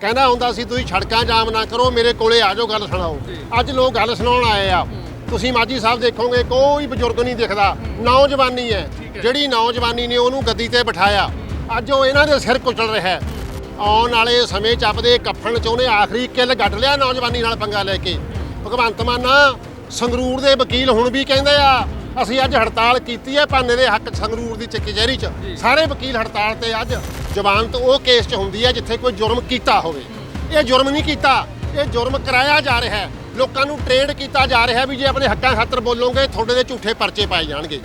ਕਹਿੰਦਾ ਹੁੰਦਾ ਸੀ ਤੁਸੀਂ ਸੜਕਾਂ ਜਾਮ ਨਾ ਕਰੋ ਮੇਰੇ ਕੋਲੇ ਆ ਜਾਓ ਗੱਲ ਸੁਣਾਓ। ਅੱਜ ਲੋਕ ਗੱਲ ਸੁਣਾਉਣ ਆਏ ਆ। ਤੁਸੀਂ ਮਾਜੀ ਸਾਹਿਬ ਦੇਖੋਗੇ ਕੋਈ ਬਜ਼ੁਰਗ ਨਹੀਂ ਦਿਖਦਾ। ਨੌਜਵਾਨੀ ਹੈ। ਜਿਹੜੀ ਨੌਜਵਾਨੀ ਨੇ ਉਹਨੂੰ ਗੱਦੀ ਤੇ ਬਿਠਾਇਆ। ਅੱਜ ਉਹ ਇਹਨਾਂ ਦੇ ਸਿਰ ਕੁਚਲ ਰਿਹਾ ਹੈ। ਆਉਣ ਵਾਲੇ ਸਮੇਂ ਚ ਆਪਦੇ ਕੱਫਣ ਚ ਉਹਨੇ ਆਖਰੀ ਕਿੱਲ ਗੱਡ ਲਿਆ ਨੌਜਵਾਨੀ ਨਾਲ ਪੰਗਾ ਲੈ ਕੇ। ਭਗਵੰਤ ਮਾਨ ਸੰਗਰੂਰ ਦੇ ਵਕੀਲ ਹੁਣ ਵੀ ਕਹਿੰਦੇ ਆ ਅਸੀਂ ਅੱਜ ਹੜਤਾਲ ਕੀਤੀ ਹੈ ਭਾਨੇ ਦੇ ਹੱਕ ਸੰਗਰੂਰ ਦੀ ਚ ਕਚਹਿਰੀ ਚ। ਸਾਰੇ ਵਕੀਲ ਹੜਤਾਲ ਤੇ ਅੱਜ ਜ਼ਮਾਨਤ ਉਹ ਕੇਸ ਚ ਹੁੰਦੀ ਹੈ ਜਿੱਥੇ ਕੋਈ ਜੁਰਮ ਕੀਤਾ ਹੋਵੇ। ਇਹ ਜੁਰਮ ਨਹੀਂ ਕੀਤਾ ਇਹ ਜੁਰਮ ਕਰਾਇਆ ਜਾ ਰਿਹਾ ਹੈ। ਲੋਕਾਂ ਨੂੰ ਟ੍ਰੇਡ ਕੀਤਾ ਜਾ ਰਿਹਾ ਵੀ ਜੇ ਆਪਣੇ ਹੱਕਾਂ ਖਾਤਰ ਬੋਲੋਗੇ ਤੁਹਾਡੇ ਦੇ ਝੂਠੇ ਪਰਚੇ ਪਾਏ ਜਾਣਗੇ।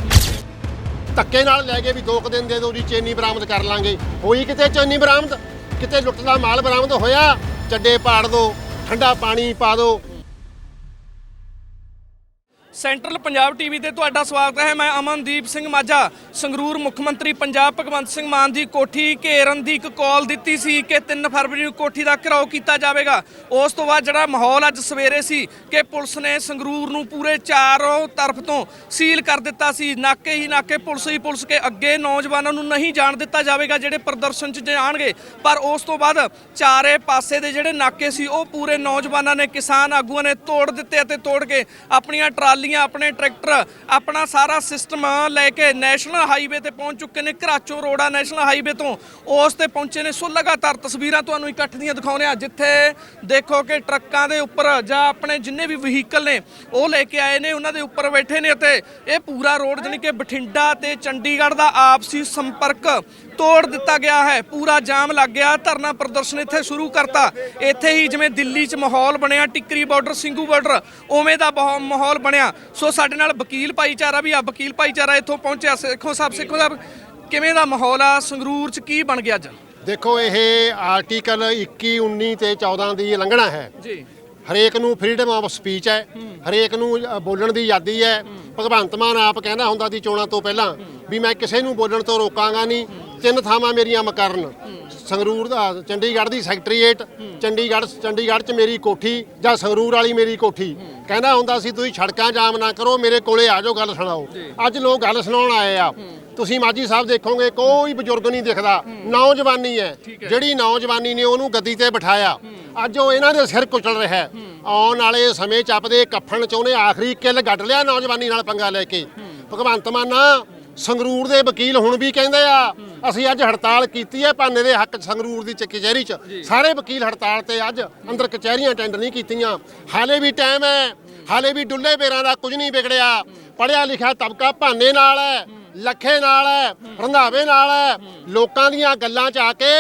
ਧੱਕੇ ਨਾਲ ਲੈ ਕੇ ਵੀ ਦੋ ਕੁ ਦਿਨ ਦੇ ਦਿਓ ਜੀ ਚੇਨੀ ਬਰਾਮਦ ਕਰ ਲਾਂਗੇ। ਹੋਈ ਕਿਤੇ ਚੇਨੀ ਬਰਾਮਦ? ਕਿਤੇ ਲੁੱਟ ਦਾ ਮਾਲ ਬਰਾਮਦ ਹੋਇਆ? ਚੱਡੇ ਪਾੜ ਦੋ ਠੰਡਾ ਪਾਣੀ ਪਾ ਦੋ ਸੈਂਟਰਲ ਪੰਜਾਬ ਟੀਵੀ ਤੇ ਤੁਹਾਡਾ ਸਵਾਗਤ ਹੈ। ਮੈਂ ਅਮਨਦੀਪ ਸਿੰਘ ਮਾਝਾ, ਸੰਗਰੂਰ ਮੁੱਖ ਮੰਤਰੀ ਪੰਜਾਬ ਭਗਵੰਤ ਸਿੰਘ ਮਾਨ ਦੀ ਕੋਠੀ ਘੇਰਨ ਦੀ ਇੱਕ ਕਾਲ ਦਿੱਤੀ ਸੀ ਕਿ 3 ਫਰਵਰੀ ਨੂੰ ਕੋਠੀ ਦਾ ਘਿਰਾਓ ਕੀਤਾ ਜਾਵੇਗਾ। ਉਸ ਤੋਂ ਬਾਅਦ ਜਿਹੜਾ ਮਾਹੌਲ ਅੱਜ ਸਵੇਰੇ ਸੀ ਕਿ ਪੁਲਿਸ ਨੇ ਸੰਗਰੂਰ ਨੂੰ ਪੂਰੇ ਚਾਰੋਂ ਤਰਫ ਤੋਂ ਸੀਲ ਕਰ ਦਿੱਤਾ ਸੀ। ਨਾਕੇ ਹੀ ਨਾਕੇ ਪੁਲਿਸ ਹੀ ਪੁਲਿਸ ਕੇ ਅੱਗੇ ਨੌਜਵਾਨਾਂ ਨੂੰ ਨਹੀਂ ਜਾਣ ਦਿੱਤਾ ਜਾਵੇਗਾ, ਜਿਹੜੇ ਪ੍ਰਦਰਸ਼ਨ 'ਚ ਜਾਣਗੇ। ਪਰ ਉਸ ਤੋਂ ਬਾਅਦ ਚਾਰੇ ਪਾਸੇ ਦੇ ਜਿਹੜੇ ਨਾਕੇ ਸੀ, ਉਹ ਪੂਰੇ ਨੌਜਵਾਨਾਂ ਨੇ ਕਿਸਾਨ ਆਗੂਆਂ ਨੇ ਤੋੜ ਦਿੱਤੇ ਅਤੇ ਤੋੜ ਕੇ ਆਪਣੀਆਂ ਟਰਾਲੀਆਂ ਆਪਣੇ ਟਰੈਕਟਰ। ਆਪਣਾ ਸਾਰਾ ਸਿਸਟਮ ਲੈ ਕੇ ਨੈਸ਼ਨਲ ਹਾਈਵੇ ਤੇ ਪਹੁੰਚ ਚੁੱਕੇ ਨੇ ਘਰਾਚੋ ਰੋੜਾ ਨੈਸ਼ਨਲ ਹਾਈਵੇ ਤੋਂ। ਉਸ ਤੇ ਪਹੁੰਚੇ ਨੇ। ਸੋ ਲਗਾਤਾਰ ਤਸਵੀਰਾਂ ਤੁਹਾਨੂੰ ਇਕੱਠ ਦੀਆਂ ਦਿਖਾਉਂਦੇ ਆ ਜਿੱਥੇ ਦੇਖੋ ਕਿ ਟਰੱਕਾਂ ਦੇ ਉੱਪਰ ਜਾਂ ਆਪਣੇ ਜਿੰਨੇ ਵੀ ਵਹੀਕਲ ਨੇ, ਉਹ ਲੈ ਕੇ ਆਏ ਨੇ। ਉਹਨਾਂ ਦੇ ਉੱਪਰ ਬੈਠੇ ਨੇ ਅਤੇ ਇਹ ਪੂਰਾ ਰੋਡ ਜਾਣੀ ਕਿ ਬਠਿੰਡਾ ਤੇ ਚੰਡੀਗੜ੍ਹ ਦਾ ਆਪਸੀ ਸੰਪਰਕ ਤੋੜ ਦਿੱਤਾ ਗਿਆ ਹੈ। ਪੂਰਾ ਜਾਮ ਲੱਗ ਗਿਆ। ਧਰਨਾ ਪ੍ਰਦਰਸ਼ਨ ਇੱਥੇ ਸ਼ੁਰੂ ਕਰਤਾ। ਇੱਥੇ ਹੀ ਜਿਵੇਂ ਦਿੱਲੀ 'ਚ ਮਾਹੌਲ ਬਣਿਆ, ਟਿੱਕਰੀ ਬਾਰਡਰ, ਸਿੰਘੂ ਬਾਰਡਰ, ਉਵੇਂ ਦਾ ਬਹੁ- ਮਾਹੌਲ ਬਣਿਆ। ਸੋ ਸਾਡੇ ਨਾਲ ਵਕੀਲ ਭਾਈਚਾਰਾ ਵੀ ਆ ਵਕੀਲ ਭਾਈਚਾਰਾ ਇੱਥੋਂ ਪਹੁੰਚਿਆ ਸਿੱਖੋ ਸਾਹਿਬ ਸਿੱਖੋ ਸਾਹਿਬ ਕਿਵੇਂ ਦਾ ਮਾਹੌਲ ਆ? ਸੰਗਰੂਰ 'ਚ ਕੀ ਬਣ ਗਿਆ ਅੱਜ? ਦੇਖੋ ਇਹ ਆਰਟੀਕਲ 21 19 ਤੇ 14 ਦੀ ਉਲੰਘਣਾ ਹੈ। ਜੀ। ਹਰੇਕ ਨੂੰ ਫਰੀडम ਆਫ ਸਪੀਚ ਹੈ। ਹਰੇਕ ਨੂੰ ਬੋਲਣ ਦੀ ਆਜ਼ਾਦੀ ਹੈ। ਭਗਵੰਤ ਮਾਨ ਆਪ ਕਹਿੰਦਾ ਹੁੰਦਾ ਦੀ ਚੋਣਾਂ ਤੋਂ ਪਹਿਲਾਂ ਵੀ ਮੈਂ ਕਿਸੇ ਨੂੰ ਬੋਲਣ ਤੋਂ ਰੋਕਾਂਗਾ ਨਹੀਂ। ਤਿੰਨ ਥਾਵਾਂ ਮੇਰੀਆਂ ਮਕਰਨ। ਸੰਗਰੂਰ ਦਾ ਚੰਡੀਗੜ੍ਹ ਦੀ ਸੈਕਟਰੀਏਟ ਚੰਡੀਗੜ੍ਹ ਚੰਡੀਗੜ੍ਹ 'ਚ ਮੇਰੀ ਕੋਠੀ ਜਾਂ ਸੰਗਰੂਰ ਵਾਲੀ ਮੇਰੀ ਕੋਠੀ। ਕਹਿੰਦਾ ਹੁੰਦਾ ਸੀ ਤੁਸੀਂ ਸੜਕਾਂ ਜਾਮ ਨਾ ਕਰੋ ਮੇਰੇ ਕੋਲੇ ਆ ਜਾਓ ਗੱਲ ਸੁਣਾਓ। ਅੱਜ ਲੋਕ ਗੱਲ ਸੁਣਾਉਣ ਆਏ ਆ। ਤੁਸੀਂ ਮਾਜੀ ਸਾਹਿਬ ਦੇਖੋਗੇ ਕੋਈ ਬਜ਼ੁਰਗ ਨਹੀਂ ਦਿਖਦਾ। ਨੌਜਵਾਨੀ ਹੈ। ਜਿਹੜੀ ਨੌਜਵਾਨੀ ਨੇ ਉਹਨੂੰ ਗੱਦੀ ਤੇ ਬਿਠਾਇਆ। ਅੱਜ ਉਹ ਇਹਨਾਂ ਦੇ ਸਿਰ ਕੁਚਲ ਰਿਹਾ ਹੈ। ਆਉਣ ਵਾਲੇ ਸਮੇਂ 'ਚ ਆਪਦੇ ਕੱਫਣ 'ਚ ਉਹਨੇ ਆਖਰੀ ਕਿੱਲ ਗੱਡ ਲਿਆ ਨੌਜਵਾਨੀ ਨਾਲ ਪੰਗਾ ਲੈ ਕੇ। ਭਗਵੰਤ ਮਾਨ ਸੰਗਰੂਰ ਦੇ ਵਕੀਲ ਹੁਣ ਵੀ ਕਹਿੰਦੇ ਆ ਅਸੀਂ ਅੱਜ ਹੜਤਾਲ ਕੀਤੀ ਹੈ ਭਾਨੇ ਦੇ ਹੱਕ ਸੰਗਰੂਰ ਦੀ ਚ। ਕਚਹਿਰੀ 'ਚ ਸਾਰੇ ਵਕੀਲ ਹੜਤਾਲ ਤੇ ਅੱਜ ਅੰਦਰ ਕਚਹਿਰੀਆਂ ਅਟੈਂਡ ਨਹੀਂ ਕੀਤੀਆਂ। ਹਾਲੇ ਵੀ ਟਾਈਮ ਹੈ ਹਾਲੇ ਵੀ ਡੁੱਲੇ ਪੇਰਾਂ ਦਾ ਕੁਝ ਨਹੀਂ ਵਿਗੜਿਆ। ਪੜਿਆ ਲਿਖਿਆ ਤਬਕਾ ਭਾਨੇ ਨਾਲ ਹੈ ਲੱਖੇ ਨਾਲ ਹੈ ਰੰਧਾਵੇ ਨਾਲ ਹੈ। ਲੋਕਾਂ ਦੀਆਂ ਗੱਲਾਂ 'ਚ ਆ ਕੇ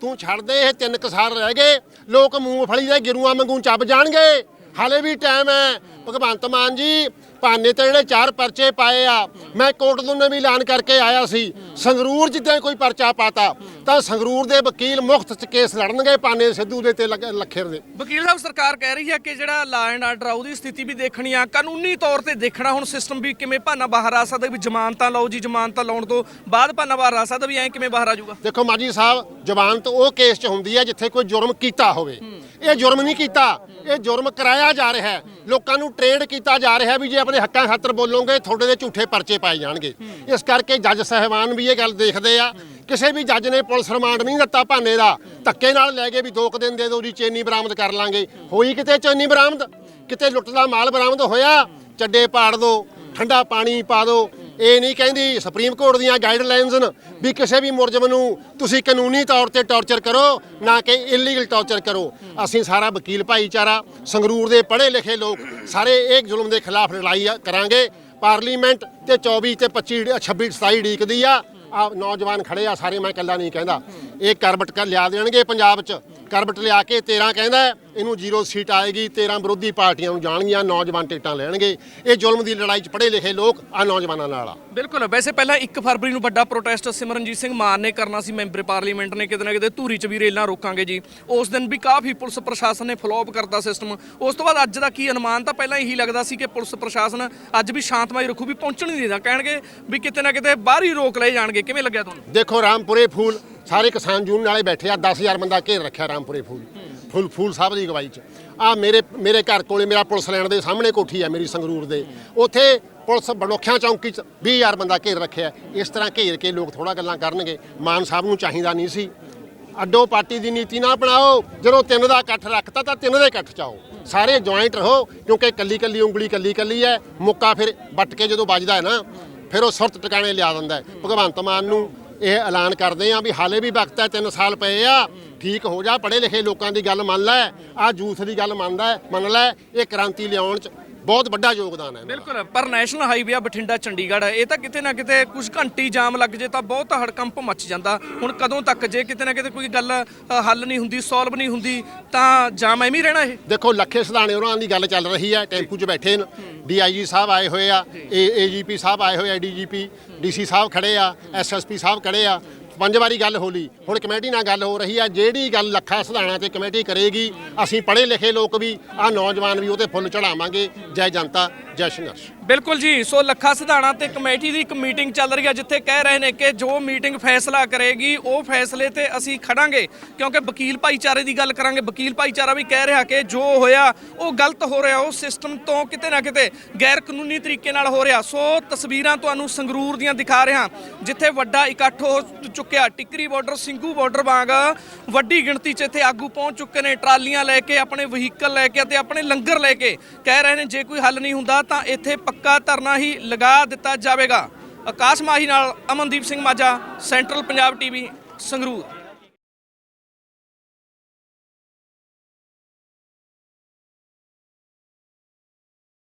ਤੂੰ ਛੱਡ ਦੇ ਇਹ ਤਿੰਨ ਕਸਾਰ ਰਹਿ ਗਏ। ਲੋਕ ਮੂੰਗਫਲੀ ਦੇ ਗਿਰੂਆਂ ਵਾਂਗੂ ਚੱਬ ਜਾਣਗੇ। ਹਾਲੇ ਵੀ ਟਾਈਮ ਹੈ। ਭਗਵੰਤ ਮਾਨ ਜੀ ਭਾਨੇ ਤੇ ਜਿਹੜੇ ਚਾਰ ਪਰਚੇ ਪਾਏ ਆ ਮੈਂ ਕੋਰਟ ਨੇ ਵੀ ਐਲਾਨ ਕਰਕੇ ਆਇਆ ਸੀ। ਸੰਗਰੂਰ ਜਿੱਦਾਂ ਕੋਈ ਪਰਚਾ ਪਾਤਾ ਤਾਂ ਸੰਗਰੂਰ ਦੇ ਵਕੀਲ ਮੁਫਤ ਚ ਕੇਸ ਲੜਨਗੇ ਭਾਨੇ ਸਿੱਧੂ ਦੇ ਤੇ ਲੱਖੇ ਦੇ। ਵਕੀਲ ਸਾਹਿਬ ਸਰਕਾਰ ਕਹਿ ਰਹੀ ਹੈ ਕਿ ਜਿਹੜਾ ਲਾ ਐਂਡ ਆਰਡਰ ਆ ਉਹਦੀ ਸਥਿਤੀ ਵੀ ਦੇਖਣੀ ਆ। ਕਾਨੂੰਨੀ ਤੌਰ ਤੇ ਦੇਖਣਾ ਹੁਣ ਸਿਸਟਮ ਵੀ ਕਿਵੇਂ ਭਾਨਾ ਬਾਹਰ ਆ ਸਕਦਾ ਵੀ ਜ਼ਮਾਨਤਾਂ ਲਓ ਜੀ ਜ਼ਮਾਨਤਾਂ ਲਾਉਣ ਤੋਂ ਬਾਅਦ ਭਾਨਾ ਬਾਹਰ ਆ ਸਕਦਾ ਵੀ ਐਂ ਕਿਵੇਂ ਬਾਹਰ ਆ ਜਾਊਗਾ? ਦੇਖੋ ਮਾਜੀ ਸਾਹਿਬ ਜ਼ਬਾਨ ਤਾਂ ਉਹ ਕੇਸ 'ਚ ਹੁੰਦੀ ਹੈ ਜਿੱਥੇ ਕੋਈ ਜੁਰਮ ਕੀਤਾ ਹੋਵੇ। ਇਹ ਜੁਰਮ ਨਹੀਂ ਕੀਤਾ ਇਹ ਜੁਰਮ ਕਰਾਇਆ ਜਾ ਰਿਹਾ ਹੈ। ਲੋਕਾਂ ਨੂੰ ਟ੍ਰੇਡ ਕੀਤਾ ਜਾ ਰਿਹਾ ਵੀ ਜੇ ਆਪਣੇ ਹੱਕਾਂ ਖਾਤਰ ਬੋਲੋਗੇ ਤੁਹਾਡੇ ਦੇ ਝੂਠੇ ਪਰਚੇ ਪਾਏ ਜਾਣਗੇ। ਇਸ ਕਰਕੇ ਜੱਜ ਸਾਹਿਬਾਨ ਵੀ ਇਹ ਗੱਲ ਦੇਖਦੇ ਆ ਕਿਸੇ ਵੀ ਜੱਜ ਨੇ ਪੁਲਿਸ ਰਿਮਾਂਡ ਨਹੀਂ ਦਿੱਤਾ ਭਾਨੇ ਦਾ ਧੱਕੇ ਨਾਲ ਲੈ ਕੇ ਵੀ ਦੋ ਕੁ ਦਿਨ ਦੇ ਦਿਓ ਜੀ ਚੇਨੀ ਬਰਾਮਦ ਕਰ ਲਾਂਗੇ। ਹੋਈ ਕਿਤੇ ਚੇਨੀ ਬਰਾਮਦ? ਕਿਤੇ ਲੁੱਟ ਦਾ ਮਾਲ ਬਰਾਮਦ ਹੋਇਆ? ਚੱਡੇ ਪਾੜ ਦੋ ਠੰਡਾ ਪਾਣੀ ਪਾ ਦਿਓ ਇਹ ਨਹੀਂ ਕਹਿੰਦੀ ਸੁਪਰੀਮ ਕੋਰਟ ਦੀਆਂ ਗਾਈਡਲਾਈਨਸ ਨੇ ਵੀ ਕਿਸੇ ਵੀ ਮੁਲਜ਼ਮ ਨੂੰ ਤੁਸੀਂ ਕਾਨੂੰਨੀ ਤੌਰ ਤੇ ਟੌਰਚਰ ਕਰੋ, ਨਾ ਕਿ ਇਲੀਗਲ ਟੌਰਚਰ ਕਰੋ। ਅਸੀਂ ਸਾਰਾ ਵਕੀਲ ਭਾਈਚਾਰਾ, ਸੰਗਰੂਰ ਦੇ ਪੜ੍ਹੇ ਲਿਖੇ ਲੋਕ, ਸਾਰੇ ਇਹ ਜ਼ੁਲਮ ਦੇ ਖਿਲਾਫ ਲੜਾਈ ਕਰਾਂਗੇ। ਪਾਰਲੀਮੈਂਟ ਤੇ 24 ਤੇ 25 26 27 ਡੀਕਦੀ ਆ। ਆ ਨੌਜਵਾਨ ਖੜੇ ਆ, ਸਾਰੇ ਮੈਂ ਇਕੱਲਾ ਨਹੀਂ ਕਹਿੰਦਾ। ਇਹ ਕਰਬਟ ਕਰ ਲਿਆ ਦੇਣਗੇ ਪੰਜਾਬ 'ਚ। ਕਰਬਟ ਲਿਆ ਕੇ 13 ਕਹਿੰਦਾ ਇਹਨੂੰ ਜ਼ੀਰੋ ਸੀਟ ਆਏਗੀ 13 ਵਿਰੋਧੀ ਪਾਰਟੀਆਂ ਨੂੰ ਜਾਣਗੀਆਂ ਨੌਜਵਾਨ ਟਿਕਟਾਂ ਲੈਣਗੇ। ਇਹ ਜ਼ੁਲਮ ਦੀ ਲੜਾਈ 'ਚ ਪੜ੍ਹੇ ਲਿਖੇ ਲੋਕ ਆ ਨੌਜਵਾਨਾਂ ਨਾਲ ਆ। ਬਿਲਕੁਲ ਵੈਸੇ ਪਹਿਲਾਂ 1 ਫਰਵਰੀ ਨੂੰ ਵੱਡਾ ਪ੍ਰੋਟੈਸਟ ਸਿਮਰਨਜੀਤ ਸਿੰਘ ਮਾਨ ਨੇ ਕਰਨਾ ਸੀ ਮੈਂਬਰ ਪਾਰਲੀਮੈਂਟ ਨੇ ਕਿਤੇ ਨਾ ਕਿਤੇ ਧੂਰੀ 'ਚ ਵੀ ਰੇਲਾਂ ਰੋਕਾਂਗੇ ਜੀ। ਉਸ ਦਿਨ ਵੀ ਕਾਫੀ ਪੁਲਿਸ ਪ੍ਰਸ਼ਾਸਨ ਨੇ ਫਲੋਪ ਕਰਤਾ ਸਿਸਟਮ ਉਸ ਤੋਂ ਬਾਅਦ ਅੱਜ ਦਾ ਕੀ ਅਨੁਮਾਨ ਤਾਂ ਪਹਿਲਾਂ ਇਹੀ ਲੱਗਦਾ ਸੀ ਕਿ ਪੁਲਿਸ ਪ੍ਰਸ਼ਾਸਨ ਅੱਜ ਵੀ ਸ਼ਾਂਤਮਈ ਰੱਖੂ ਵੀ ਪਹੁੰਚਣ ਨਹੀਂ ਦੇਣਾ ਕਹਿਣਗੇ ਵੀ ਕਿਤੇ ਨਾ ਕਿਤੇ ਬਾਹਰ ਹੀ ਰੋਕ ਲਏ ਜਾਣਗੇ। ਕਿਵੇਂ ਲੱਗਿਆ ਤੁਹਾਨੂੰ? ਦੇਖੋ ਰਾਮਪੁਰੇ ਫੂਲ ਸਾਰੇ ਕਿਸਾਨ ਯੂਨੀਅਨ ਵਾਲੇ ਬੈਠੇ ਆ 10000 ਬੰਦਾ ਘੇਰ ਰੱਖਿਆ ਰਾਮਪੁਰੇ ਫੂਲ। ਫੁੱਲ, ਫੂਲ ਸਾਹਿਬ ਦੀ ਅਗਵਾਈ 'ਚ। ਆ ਮੇਰੇ ਮੇਰੇ ਘਰ ਕੋਲੇ ਮੇਰਾ ਪੁਲਿਸ ਲੈਣ ਦੇ ਸਾਹਮਣੇ ਕੋਠੀ ਆ ਮੇਰੀ ਸੰਗਰੂਰ ਦੇ। ਉੱਥੇ ਪੁਲਿਸ ਬਨੋਖਿਆਂ ਚੌਂਕੀ 'ਚ 20000 ਬੰਦਾ ਘੇਰ ਰੱਖਿਆ ਇਸ ਤਰ੍ਹਾਂ ਘੇਰ ਕੇ ਲੋਕ ਥੋੜਾ ਗੱਲਾਂ ਕਰਨਗੇ। ਮਾਨ ਸਾਹਿਬ ਨੂੰ ਚਾਹੀਦਾ ਨਹੀਂ ਸੀ। ਅੱਡੋ ਪਾਰਟੀ ਦੀ ਨੀਤੀ ਨਾ ਅਪਣਾਓ। ਜਦੋਂ ਤਿੰਨ ਦਾ ਇਕੱਠ ਰੱਖਤਾ ਤਾਂ ਤਿੰਨ ਦੇ ਇਕੱਠ ਚ ਆਓ। ਸਾਰੇ ਜੁਆਇੰਟ ਰਹੋ, ਕਿਉਂਕਿ ਕੱਲੀ ਕੱਲੀ ਉਂਗਲੀ ਕੱਲੀ ਕੱਲੀ ਹੈ। ਮੁੱਕਾ ਫਿਰ ਵੱਟ ਕੇ ਜਦੋਂ ਵੱਜਦਾ ਹੈ ਨਾ, ਫਿਰ ਉਹ ਸੁਰਤ ਟਿਕਾਣੇ ਲਿਆ ਦਿੰਦਾ ਭਗਵੰਤ ਮਾਨ ਨੂੰ ਇਹ ਐਲਾਨ ਕਰਦੇ ਆ ਵੀ ਹਾਲੇ ਵੀ ਵਕਤ ਹੈ 3 ਸਾਲ ਪਏ ਆ। ਠੀਕ ਹੋ ਜਾ, ਪੜ੍ਹੇ ਲਿਖੇ ਲੋਕਾਂ ਦੀ ਗੱਲ ਮੰਨ ਲੈ। ਆ ਜੂਥ ਦੀ ਗੱਲ ਮੰਨਦਾ ਮੰਨ ਲੈ, ਇਹ ਕ੍ਰਾਂਤੀ ਲਿਆਉਣ ਚ ਬਹੁਤ ਵੱਡਾ ਯੋਗਦਾਨ ਹੈ ਇਹਨਾਂ ਦਾ। ਬਿਲਕੁਲ ਪਰ ਨੈਸ਼ਨਲ ਹਾਈਵੇ ਆ ਬਠਿੰਡਾ ਚੰਡੀਗੜ੍ਹ ਇਹ ਤਾਂ ਕਿਤੇ ਨਾ ਕਿਤੇ ਕੁਝ ਘੰਟੀ ਜਾਮ ਲੱਗ ਜੇ ਤਾਂ ਬਹੁਤ ਹੜਕੰਪ ਮੱਚ ਜਾਂਦਾ। ਹੁਣ ਕਦੋਂ ਤੱਕ ਜੇ ਕਿਤੇ ਨਾ ਕਿਤੇ ਕੋਈ ਗੱਲ ਅ, ਹੱਲ ਨਹੀਂ ਹੁੰਦੀ ਸੋਲਵ ਨਹੀਂ ਹੁੰਦੀ ਤਾਂ ਜਾਮ ਐਵੇਂ ਹੀ ਰਹਿਣਾ ਇਹ। ਦੇਖੋ ਲੱਖੇ ਸਿਧਾਣੇ ਉਹਨਾਂ ਦੀ ਗੱਲ ਚੱਲ ਰਹੀ ਹੈ ਟੈਂਪੂ 'ਚ ਬੈਠੇ ਨੇ। ਡੀਆਈਜੀ ਸਾਹਿਬ ਆਏ ਹੋਏ ਆ ਏਜੀਪੀ ਸਾਹਿਬ ਆਏ ਹੋਏ ਆ ਡੀਜੀਪੀ ਡੀਸੀ ਸਾਹਿਬ ਖੜੇ ਆ ਐਸਐਸਪੀ ਸਾਹਿਬ ਖੜੇ ਆ। ਪੰਜ ਵਾਰੀ ਗੱਲ ਹੋ ਲਈ। ਹੁਣ ਕਮੇਟੀ ਨਾਲ ਗੱਲ ਹੋ ਰਹੀ ਆ, ਜਿਹੜੀ ਗੱਲ ਲੱਖਾ ਸਿਧਾਣਾ ਤੇ ਕਮੇਟੀ ਕਰੇਗੀ, ਅਸੀਂ ਪੜ੍ਹੇ ਲਿਖੇ ਲੋਕ ਵੀ ਆ ਨੌਜਵਾਨ ਵੀ ਉਹਤੇ ਫੁੱਲ ਚੜਾਵਾਂਗੇ ਜੈ ਜਨਤਾ। ਜੈ ਸੰਘਰਸ਼। ਬਿਲਕੁਲ ਜੀ, ਸੋ ਲੱਖਾ ਸਿਧਾਣਾ ਤੇ ਕਮੇਟੀ ਦੀ ਇੱਕ ਮੀਟਿੰਗ ਚੱਲ ਰਹੀ ਹੈ, ਜਿੱਥੇ ਕਹਿ ਰਹੇ ਨੇ ਕਿ ਜੋ ਮੀਟਿੰਗ ਫੈਸਲਾ ਕਰੇਗੀ, ਉਹ ਫੈਸਲੇ ਤੇ ਅਸੀਂ ਖੜਾਂਗੇ, ਕਿਉਂਕਿ ਵਕੀਲ ਭਾਈਚਾਰੇ ਦੀ ਗੱਲ ਕਰਾਂਗੇ। ਵਕੀਲ ਭਾਈਚਾਰਾ ਵੀ ਕਹਿ ਰਿਹਾ ਕਿ ਜੋ ਹੋਇਆ, ਉਹ ਗਲਤ ਹੋ ਰਿਹਾ, ਉਹ ਸਿਸਟਮ ਤੋਂ ਕਿਤੇ ਨਾ ਕਿਤੇ ਗੈਰ ਕਾਨੂੰਨੀ ਤਰੀਕੇ ਨਾਲ ਹੋ ਰਿਹਾ। ਸੋ ਤਸਵੀਰਾਂ ਤੁਹਾਨੂੰ ਸੰਗਰੂਰ ਦੀਆਂ ਦਿਖਾ ਰਿਹਾ, ਜਿੱਥੇ ਵੱਡਾ ਇਕੱਠ ਹੋ ਚੁੱਕਿਆ। ਟਿੱਕਰੀ ਬਾਰਡਰ ਸਿੰਘੂ ਬਾਰਡਰ ਵਾਂਗ ਵੱਡੀ ਗਿਣਤੀ 'ਚ ਇੱਥੇ ਆਗੂ ਪਹੁੰਚ ਚੁੱਕੇ ਨੇ, ਟਰਾਲੀਆਂ ਲੈ ਕੇ, ਆਪਣੇ ਵਹੀਕਲ ਲੈ ਕੇ ਅਤੇ ਆਪਣੇ ਲੰਗਰ ਲੈ ਕੇ। ਕਹਿ ਰਹੇ ਨੇ, ਜੇ ਕੋਈ ਹੱਲ ਨਹੀਂ ਹੁੰਦਾ ਤਾਂ ਇੱਥੇ ਪੱਕਾ ਧਰਨਾ ਹੀ ਲਗਾ ਦਿੱਤਾ ਜਾਵੇਗਾ। ਆਕਾਸ਼ ਮਾਹੀ ਨਾਲ ਅਮਨਦੀਪ ਸਿੰਘ ਮਾਝਾ ਸੈਂਟਰਲ ਪੰਜਾਬ ਟੀਵੀ ਸੰਗਰੂਰ।